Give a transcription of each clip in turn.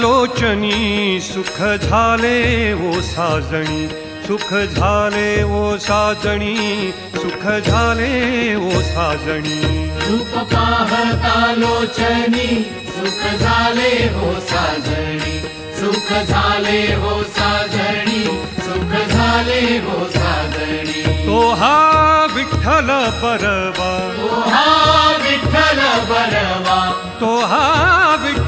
लोचनी सुख झाले ओ साजणी सुख झाले ओ साजणी सुख झाले ओ साजणी। रूप लोचनी सुख झाले हो साजणी सुख झाले हो साजणी सुख झाले हो साजणी। तो हा विठ्ठल परवा। तो हा विठ्ठल बरवा तो हा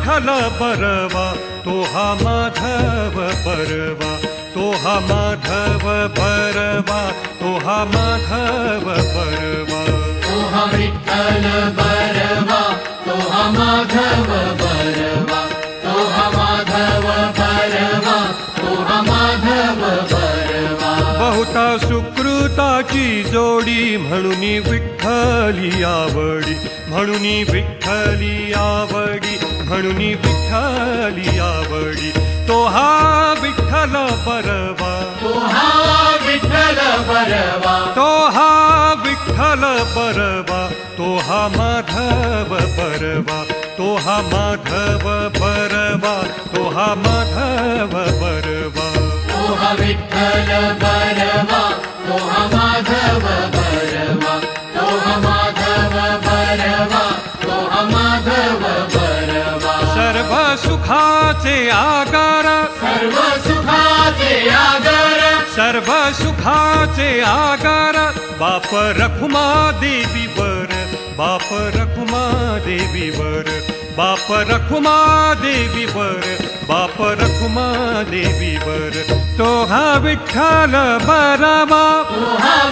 विठ्ठल परवा तो हा माधव परवा तो हा माधव परवा तो हा माधव परवा. तो हा विठ्ठल बरवा तो हा माधव बरवा तो हा माधव बरवा तो हा माधव बरवा बहुता सुकृताची जोडी म्हणून विठ्ठली आवडी म्हणून विठ्ठली आवडी म्हणून विठ्ठली आवडी तो हा विठ्ठल परवा तो हा विठ्ठल बरवा तो हा विठ्ठल परवा तो हा माधव परवा तो हा माधव परवा तो हा माधव परवा तो हा विठ्ठल बरवा तो हा माधव सर्वसुखाचे आकार सर्व सुखाचे आगर। सर्व सुखाचे आकार बाप रखुमा देवी वर। बाप रखुमा देवी वर। बाप रखुमा देवी वर। बाप रखुमा देवी वर। तोहा विठ्ठल बरवा।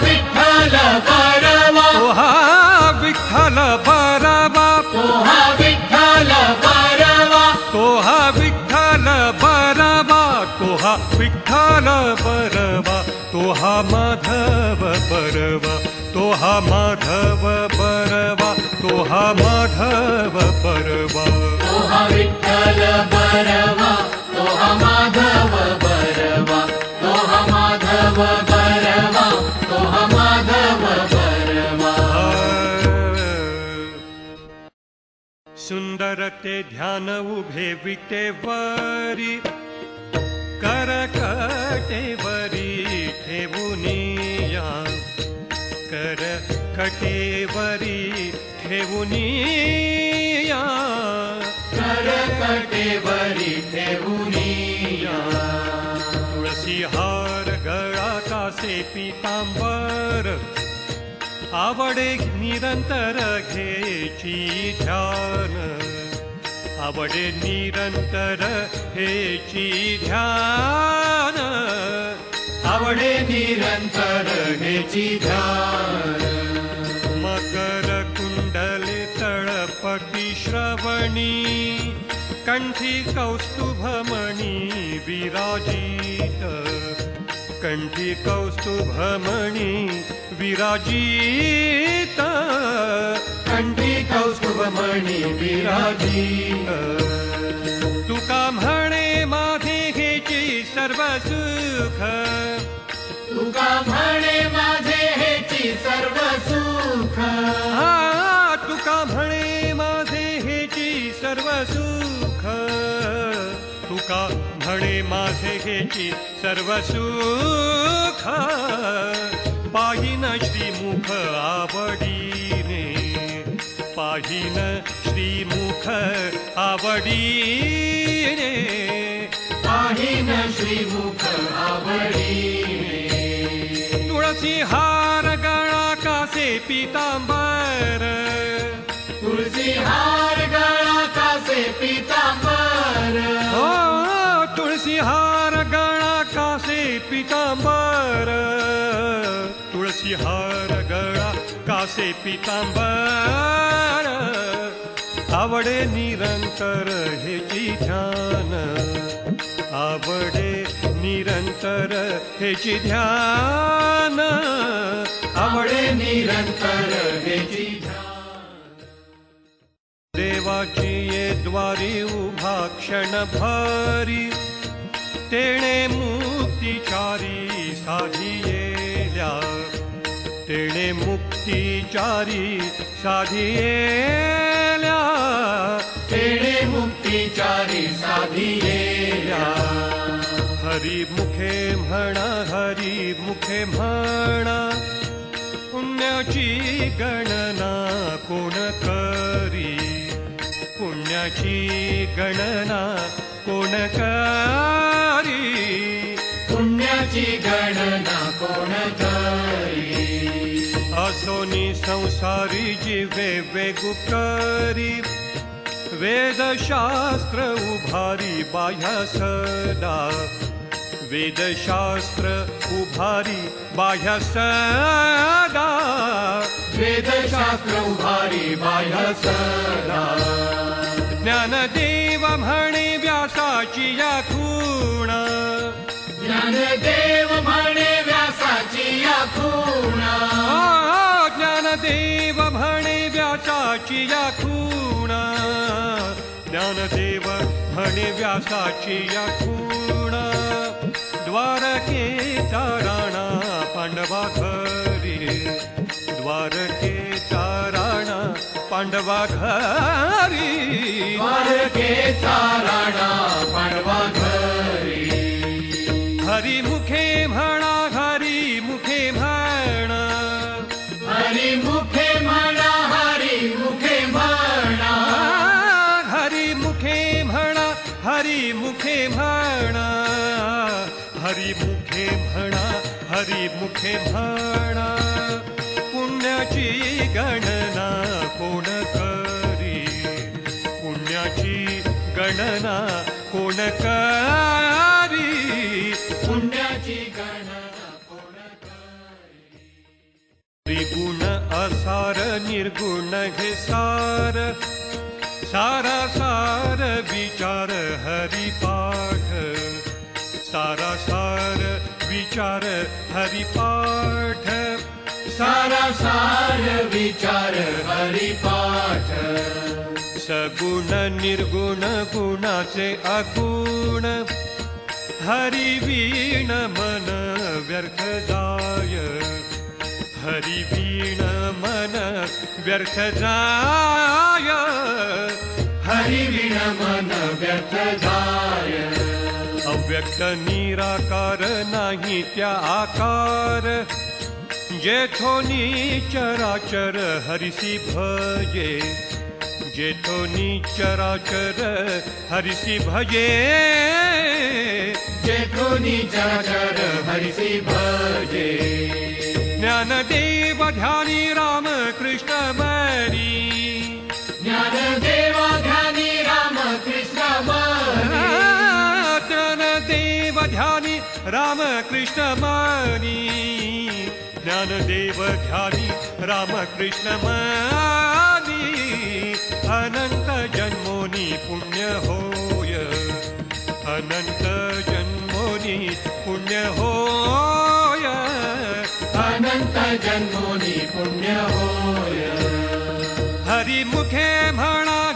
विठ्ठल बरवा। विठ्ठल विठ्ठल बरवा तो हा माधव बरवा तो हा माधव बरवा तो माधव बरवा तो हा विठ्ठल बरवा तो हा माधव बरवा तो हा माधव बरवा तो हा माधव बरवा सुंदर ते ध्यान उभे विटेवरी करकटेवरी ठेवुनिया कर कटेवरी ठेवुनिया कर कटेवरी ठेवुनिया तुळसी हार गळा से पीतांबर। आवडे निरंतर घेची ध्यान आवडे निरंतर हेची ध्यान. आवडे निरंतर हेची ध्यान. मकर कुंडले तळपटी श्रवणी कंठी कौस्तुभमणी विराजित. कंठी कौस्तुभमणी विराजित. कौस्तुभमणी विराजित तुका म्हणे माझे हेची सर्व सुख? तुका म्हणे माझे हेची सर्व सुख? हा तुका म्हणे माझे हेची सर्व सुख? तुका म्हणे माझे हेची सर्व सुख? पाहिन श्रीमुख आवडीने पाहिन श्रीमुख आवडीने। पाहिन श्रीमुख आवडी तुळसी हार गळा कासे पितांबर। तुळसी हार गळा कासे पितांबर। हो तुळसी हार गळा कासे पितांबर। तुळसी हार गळा कासे पितांबर, आवडे निरंतर हेची ध्यान। आवडे निरंतर हेची ध्यान। आवडे निरंतर हेची ध्यान। देवाची ये द्वारी उभा क्षण भरी, तेणे मुक्तिचारी साधी येल्या तेणे मुक्तिचारी साधी येल्या तेणे मुक्तिचारी साधी येल्या हरी मुखे म्हणा हरी मुखे म्हणा. पुण्याची गणना कोण करी? पुण्याची गणना कोण करी? पुण्याची गणना कोण करी असोनी संसारी जीवे वेगु करी। वेदशास्त्र उभारी बाह्य सदा वेदशास्त्र उभारी बाह्य सदा वेदशास्त्र उभारी बाह्य सदा ज्ञानदेव म्हणे व्यासाची या खूण ज्ञानदेव म्हणे व्यासाची या खुणा ज्ञानदेव म्हणे व्यासाची या खूण. ज्ञानदेव म्हणे व्यासाची या खूण. द्वारकेचा राणा पांडवा घरी. द्वारकेचा राणा पांडवा घरी. द्वारकेचा राणा पांडवा घरी. हरी हरी मुखे म्हणा पुण्याची गणना कोण करी? पुण्याची गणना कोण करी? पुण्याची गणना कोण करी? असार, निर्गुण हे सार सारा सार विचार हरिपाठ, सारा सार विचार हरिपाठ। सारा सार विचार हरिपाठ। सगुण निर्गुण गुणाचे अगुण। हरिवीण मन व्यर्थ जाय हरिवीण मन व्यर्थ जाय हरिविण मन व्यर्थ जाय अव्यक्त निराकार नाही त्या आकार. जेथोनी चराचर हरिसी भजे. जेथोनी चराचर हरिसी भजे. चराचर हरिसी भजे. ज्ञानदेव ध्यानी राम कृष्ण राम कृष्ण मानदेव रामकृष्णमानी राम कृष्ण मानी अनंत जन्मोनी पुण्य होय। अनंत जन्मोनी पुण्य होय। अनंत जन्मोनी पुण्य होय। हरिमुखे म्हणा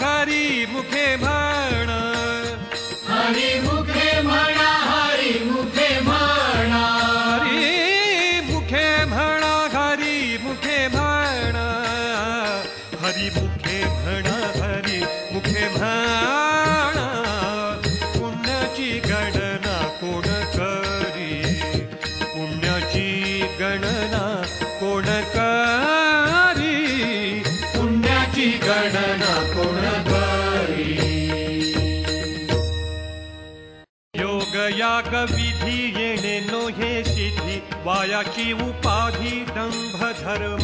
याग विधी येणे नोहे सिद्धी। वायाची उपाधी दंभ धर्म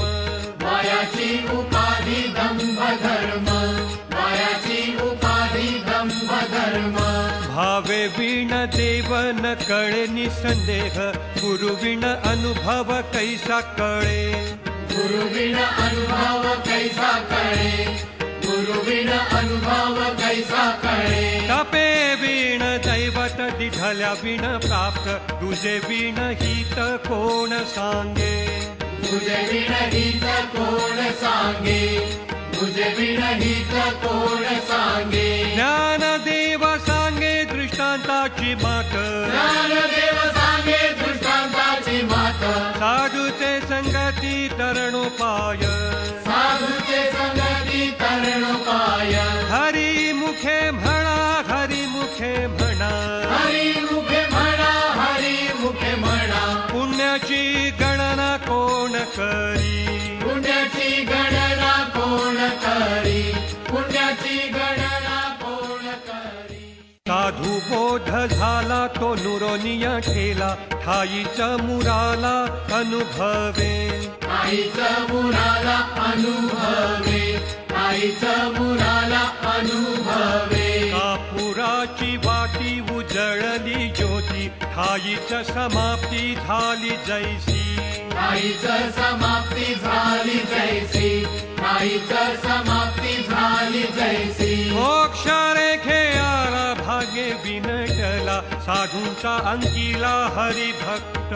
मायाची उपाधी दंभ धर्म मायाची उपाधी दंभ धर्म भावे विण देव न कळे निसंदेह। गुरु विण अनुभव कैसा कळे। गुरुविण अनुभव कैसा कळे गुरुविण अनुभव कैसा कळे तपे विण दैवत दिढल्या विण प्राप्त तुझे विण हित कोण सांगे? तुझे विणहित कोण सांगे? तुझे विणहित कोण सांगे? ज्ञान देव सांगे दृष्टांताची मात. ज्ञानदेव सांगे दृष्टांताची मात. साधूचे संगती तरणोपाय. तरुणोपाय हरी मुखे म्हणा हरी मुखे म्हणा। हरी मुखे म्हणा हरी मुखे म्हणा। पुण्याची गणना कोण करी? पुण्याची गणना कोण करी? पुण्याची गणना कोण करी? साधू बोध झाला तो नुरोनिया ठेला। ठाईचा मुराला अनुभवे। आईचं मुराला अनुभवे। आईचं मुराला अनुभवे. कापुराची वाटी उजळली ज्योती ठाईच समाप्ती झाली जैसी. आईचं समाप्ती झाली जैसी आईचं समाप्ती झाली जैसी. मोक्ष रेखे आला भाग्य विनटला साधूंचा अंकिला हरिभक्त.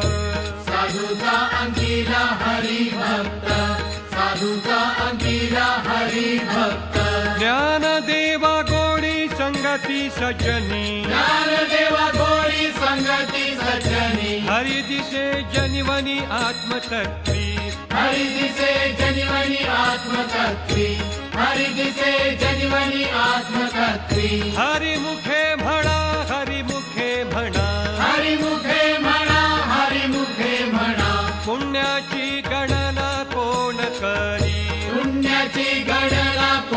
साधूचा अंकिला हरिभक्त. साधूचा अंकिला हरिभक्त। ज्ञान देवा गोडी संगती सज्जनी। ज्ञानदेवा गोरी संगती सज्जनी। हरि दिसे जनिवनी आत्मतत्वी हरि दिसे जनिवनी आत्मतत्वी हरि दिसे जनिवनी आत्मतत्वी हरि मुखे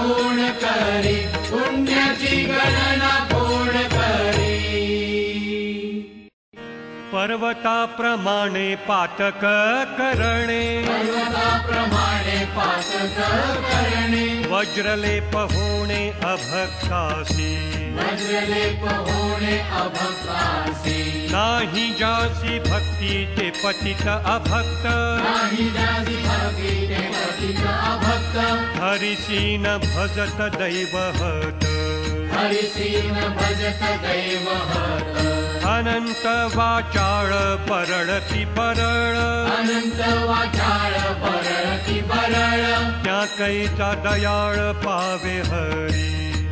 कोण करी पुण्याची गणना कोण करी। पर्वताप्रमाणे पातक करणे। पर्वताप्रमाणे पातक करणे। वज्रलेप होणे अभक्तासी वज्रलेप होणे अभक्तासी नाही जासी भक्ति ते पतित अभक्त। नाही जासी भक्ती ते पतित अभक्त। हरिसीन भजत दैवहत हरिसीन भजत दैवहत अनंत वाचाळ परळती परळ। अनंत वाचाळ परळती परळ। त्या कैचा दयाळ पावे हरी।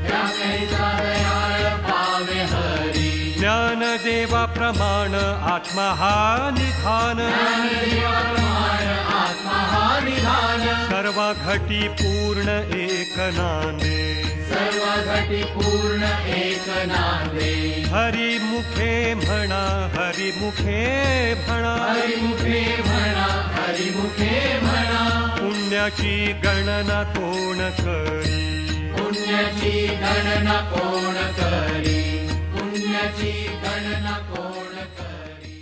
त्या कैसा दयाळ पावे हरी। ज्ञानदेवा प्रमाण आत्मा हा निधान ज्ञानदेवप्रमाण आत्मा हा निधान सर्व घटी पूर्ण एक नांदे सर्व घटी पूर्ण एक नांदे हरी मुखे म्हणा हरी मुखे म्हणा हरिमुखे म्हणा हरिमुखे म्हणा पुण्याची गणना कोण करी? पुण्याची गणना कोण करी पुण्याची गणना कोण करी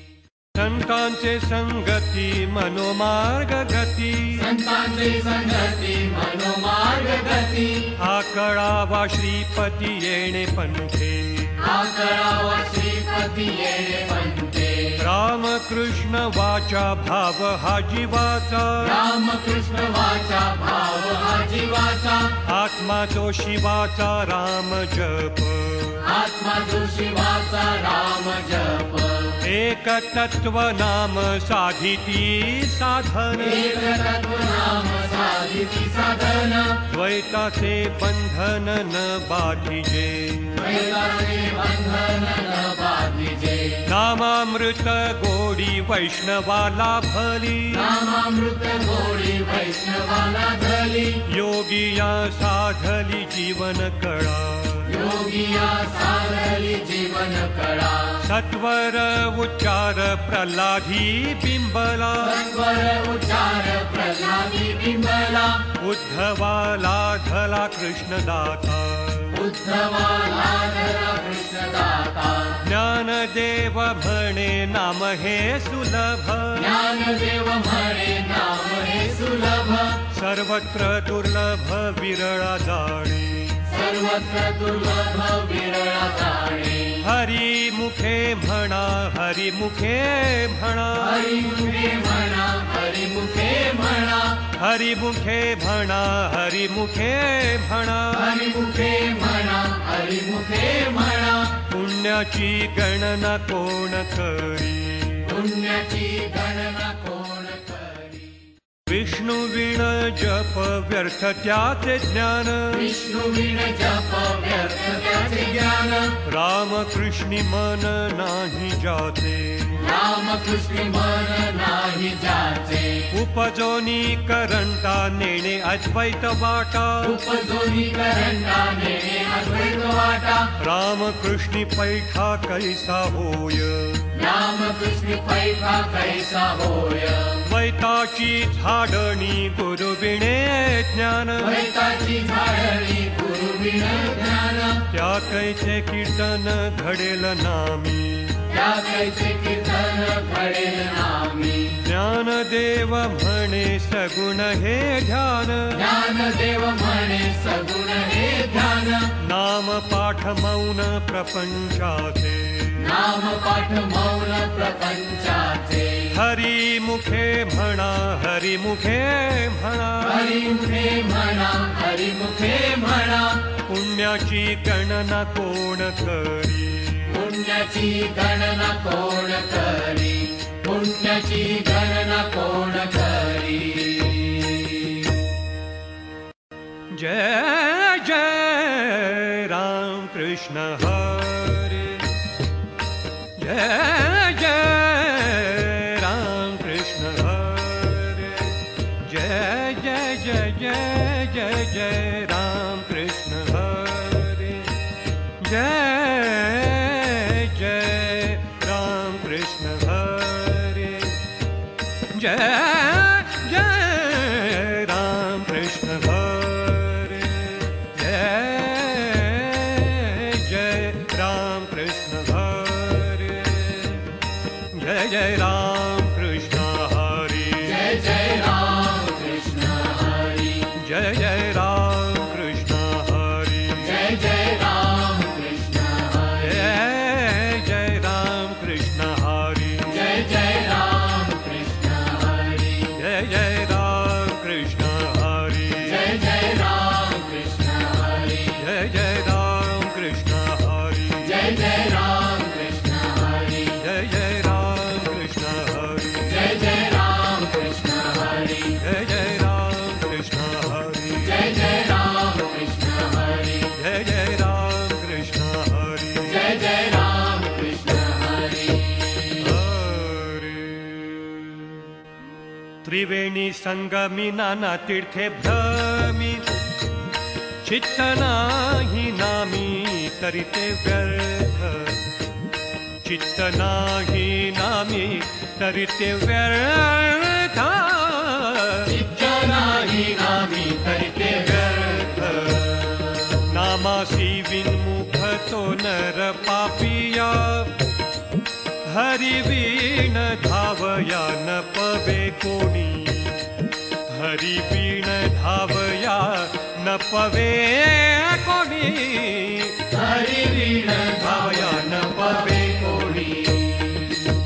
संतांचे संगती मनोमार्ग गती संतांचे संगती मनोमार्ग गती हा कळावा श्रीपती येणे पंथे आकळावा श्रीपती येणे पंते रामकृष्ण वाचा भाव हा जीवाचा रामकृष्ण वाचा भाव हा जीवाचा आत्मा तो शिवाचा राम जप। आत्मा जो शिवाचा राम जप एक तत्व नाम साधिती साधन। नाम साधिती साधन। द्वैताचे बंधन न बाधिजे। द्वैताचे बंधन न बाधिजे। नामामृत गोडी वैष्णवाला भली नामामृत गोडी वैष्णवाला धली योगिया साधली जीवन कळा जीवन कळा सत्वर उच्चार प्रल्हादी बिंबला सत्वर उच्चार प्रल्हादी बिंबला उद्धवाला धला कृष्णदाता। उद्धवाला धरा कृष्णदाता। ज्ञानदेव म्हणे नाम हे सुलभ। ज्ञानदेव म्हणे नाम हे सुलभ। सर्वत्र दुर्लभ विरळा जाणे सर्वत्र दुर्लभ विरळा जाणे हरी मुखे म्हणा हरी मुखे म्हणा हरिमुखे म्हणा हरिमुखे म्हणा हरी मुखे म्हणा हरी मुखे म्हणा हरिमुखे म्हणा हरिमुखे म्हणा पुण्याची गणना कोण करी? पुण्याची गणना कोण विष्णू विण जप व्यर्थ त्याचे ज्ञान विष्णू विण जप व्यर्थ त्याचे ज्ञान रामकृष्णी मन नाही जाते नाही जाचे उपजोनी करंटा नेणे अद्वैत वाटा. उपजोनी करंडाने अद्वैत वाटा. रामकृष्णी पैठा कैसा होय? रामकृष्ण पैठा कैसा होय? द्वैताची झाडणी गुरुविणे ज्ञान. द्वैताची झाडणी गुरु विण ज्ञान. त्या कैचे कीर्तन घडेल नामी. कीर्तन नामी। ज्ञानदेव म्हणे सगुण हे ध्यान। ज्ञानदेव म्हणे सगुण हे ध्यान। नाम पाठ मौन प्रपंचाचे नाम पाठ मौन प्रपंचाचे हरी मुखे म्हणा हरी मुखे म्हणा हरिमुखे म्हणा हरिमुखे म्हणा पुण्याची गणना कोण करी पुण्याची गणना कोण करी पुण्याची गणना कोण करी जय जय राम कृष्ण हरे। जय Krishna Hare. Jai त्रिवेणी संगमी नाना तीर्थे भ्रमी। चित्तना ही नामी तरिते व्यर्थ। चित्तना ही नामी तरिते व्यर्थ। हरिवीण धावया न पवे कोणी हरिवीण धावया न पवे कोणी हरिवीण धावया न पवे कोणी?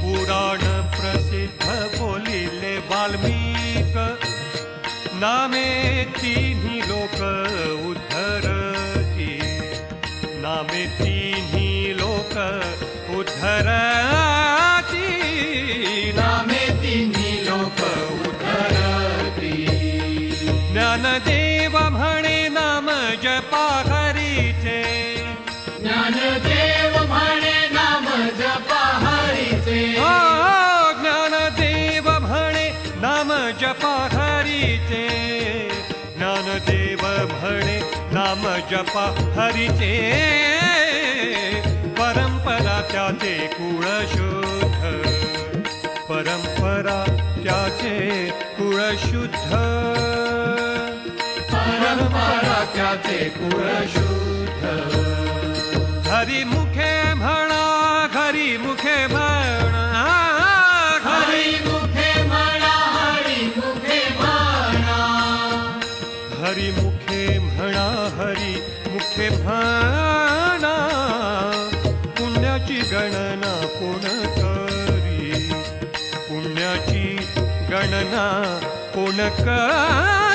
पुराण प्रसिद्ध बोलिले वाल्मीक नामे तिन्ही लोक उद्धरती नामे तिन्ही लोक उद्धरती उद्धरती ज्ञानदेव म्हणे नाम जपा हरीचे। ज्ञानदेव म्हणे नाम जपा हरीचे। ओ ज्ञानदेव म्हणे नाम जपा हरीचे। ज्ञानदेव म्हणे नाम जपा हरीचे परंपरा त्याचे कुळशुद्ध परंपरा त्याचे कुळशुद्ध परंपरा त्याचे कुळशुद्ध हरिम का